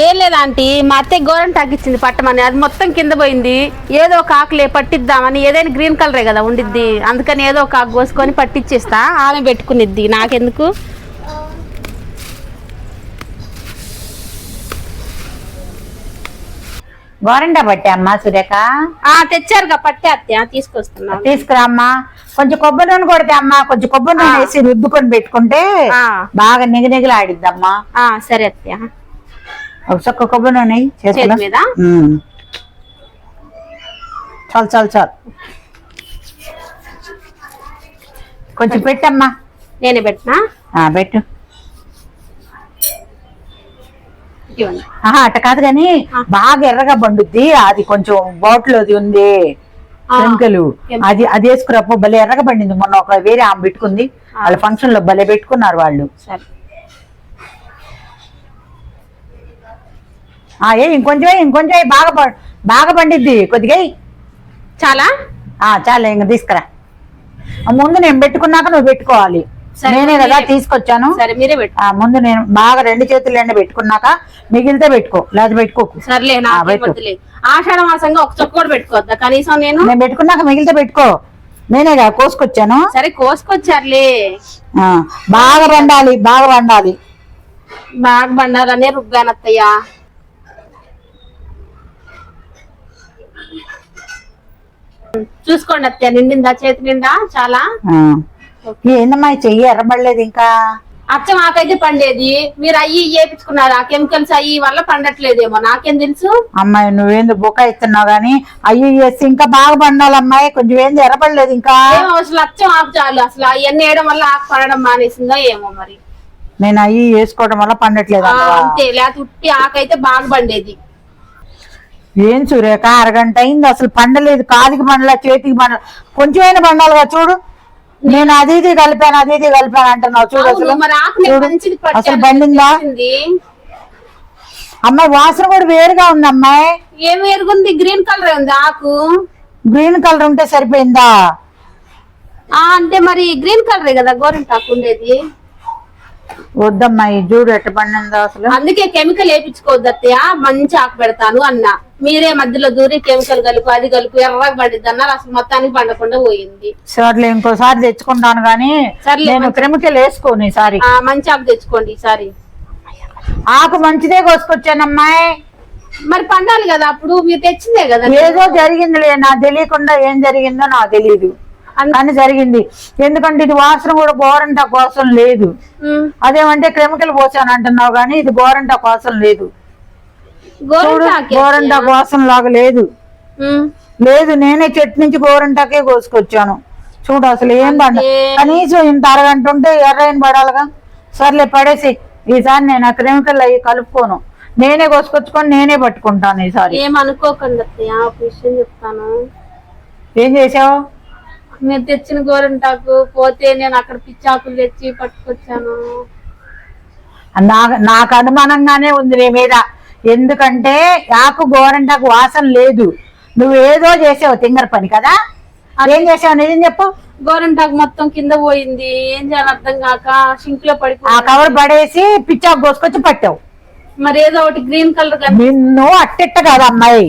ఏం లేదా ఆంటీ మా అత్తయ్య గోరం ఇచ్చింది పట్టమని. అది మొత్తం కింద పోయింది. ఏదో ఒక ఆకులే పట్టిద్దామని ఏదైనా గ్రీన్ కలరే కదా ఉండిద్ది. అందుకని ఏదో ఒక ఆకు కోసుకొని పట్టిచ్చేస్తా. ఆమె పెట్టుకునిద్ది. నాకెందుకు? గోరండా పట్టే అమ్మా సురేఖ? ఆ తెచ్చారుగా పట్టే అత్తయ్య తీసుకొస్తున్నా. తీసుకురా అమ్మా కొంచెం కొబ్బరి నూనె కొడితే అమ్మా కొంచెం కొబ్బరి నూనె వేసి రుద్దుకొని పెట్టుకుంటే. బాగా నిగనిగలు ఆడిద్దమ్మా. ఆ, సరే అత్తయ్య. ఒక చొక్క కొబ్బరి నూనె. చాలు చాలు చాలు. కొంచెం పెట్టమ్మా. నేనే పెట్టినా? ఆ, ఆహా అట్ట కాదు కానీ బాగా ఎర్రగా పండుద్ది అది కొంచెం బాటిల్ అది ఉంది. కెమికల్. అది అది వేసుకురప్పో భలే ఎర్రగా పండింది మొన్న ఒక వేరే ఆమె పెట్టుకుంది. వాళ్ళ ఫంక్షన్లో భలే పెట్టుకున్నారు వాళ్ళు. ఏ ఇంకొంచెం ఇంకొంచెం బాగా బాగా పండిద్ది కొద్దిగా. చాలా? ఆ చాలే ఇంక తీసుకురా. ముందు నేను పెట్టుకున్నాక నువ్వు పెట్టుకోవాలి. నేనే కదా తీసుకొచ్చాను. సరే మీరే పెట్టు. ముందు నేను బాగా రెండు చేతులు ఎండ పెట్టుకున్నాక మిగిలితే పెట్టుకో లేదా పెట్టుకోకు సర్లే ఆషాఢ మాసంగా ఒక చొక్క కూడా పెట్టుకోవద్దా? కనీసం నేను నేను పెట్టుకున్నాక మిగిలితే పెట్టుకో. నేనే కదా కోసుకొచ్చాను. సరే కోసుకొచ్చారులే. బాగా వండాలి బాగా వండాలి బాగా బండారనే రుబ్బానత్తయ్య చూసుకోండి అత్తయ్య నిండిందా చేతి నిండా? చాలా. ఏందమ్మా చెయ్యి ఎర్రబడలేదు ఇంకా? అచ్చం ఆకైతే పండేది. మీరు అయ్యి వేపించుకున్నారు ఆ కెమికల్స్ అయ్యి వల్ల పండట్లేదేమో. నాకేం తెలుసు? అమ్మాయి నువ్వేంది బుక్క ఇస్తున్నావు గానీ? అయ్యి వేసి ఇంకా బాగా పండాలి అమ్మాయి. కొంచెం ఏంది ఎర్రబడలేదు ఇంకా? ఏమో అసలు అచ్చం ఆకు చాలు. అసలు అవన్నీ వేయడం వల్ల ఆకు పడడం మానేసిందో ఏమో మరి. నేను అయ్యి వేసుకోవడం వల్ల పండట్లేదు ఆ, అంటవా? అంతే. లేకపోతే ఉట్టి ఆకైతే బాగా పండేది. ఏం సురేఖ? అరగంట అయింది. అసలు పండలేదు. కాదికి పండలే చేతికి పండలే. కొంచెమైనా పండాలిగా చూడు. నేను అది ఇది కలిపాను అది ఇది కలిపాను అంటున్నావు. చూడు అసలు. తెలిసింది. అమ్మాయి వాసన కూడా వేరుగా ఉంది అమ్మాయి ఏం ఎరుగుంది గ్రీన్ కలర్ ఉంది ఆకు. గ్రీన్ కలర్ ఉంటే సరిపోయిందా? అంటే మరి గ్రీన్ కలరే కదా గోరింటాకు ఉండేది. వద్దమ్మాయి చూడు ఎట్ట పండిందో అసలు? అందుకే కెమికల్ వేయించుకోవద్దు అత్తయ్య మంచి ఆకు పెడతాను అన్న. మీరే మధ్యలో దూరి కెమికల్ కలుపు అది కలుపు ఎర్రగా పండిద్ది అన్నారు. అసలు మొత్తానికి పండకుండా పోయింది. సర్లే ఇంకోసారి తెచ్చుకుంటాను కానీ సర్లే, నేను కెమికల్ వేసుకోను ఈసారి. ఆ మంచి ఆకు తెచ్చుకోండి ఈసారి. ఆకు మంచిదే కోసుకొచ్చానమ్మాయి మరి పండాలి కదా అప్పుడు మీరు తెచ్చిందే కదా ఏదో జరిగిందిలే నాకు తెలియకుండా ఏం జరిగిందో నాకు తెలియదు అన్- జరిగింది. ఎందుకంటే ఇది వాసన కూడా గోరంట కోసం లేదు. అదేమంటే కెమికల్ పోసాను అంటున్నావు కానీ ఇది గోరంట కోసం లేదు. గోరింటాకు గోరంట కోసం లాగా లేదు. లేదు నేనే చెట్టు నుంచి గోరంటాకే కోసుకొచ్చాను. చూడు అసలు ఏం పండ కనీసం ఇంత అరగంట ఉంటే ఎర్రైన పడాలిగా. సర్లే పడేసి ఈసారి నేను ఆ కెమికల్ అవి కలుపుకోను. నేనే కోసుకొచ్చుకొని నేనే పట్టుకుంటాను ఈసారి. ఏం అనుకోకండి అత్తయ్య ఒక విషయం చెప్తాను. ఏం చేసావు మీరు తెచ్చిన గోరింటాకు పోతే నేను అక్కడ పిచ్చాకులు తెచ్చి పట్టుకొచ్చాను. నాకు అనుమానంగానే ఉంది నీ మీద. ఎందుకంటే ఆకు గోరంటాకు వాసన లేదు. నువ్వు ఏదో చేసావు తింగర పని కదా? ఏం చేసావు నిజం చెప్పు. గోరింటాకు మొత్తం కింద పోయింది. ఏం చేయాలి అర్థం కాక షింక్లో ఆ పడిపో కవర్ పడేసి పిచ్చాకు కోసుకొచ్చి పట్టావు. మరి ఏదో ఒకటి గ్రీన్ కలర్ నిన్ను అట్టెట్ట కాదు అమ్మాయి.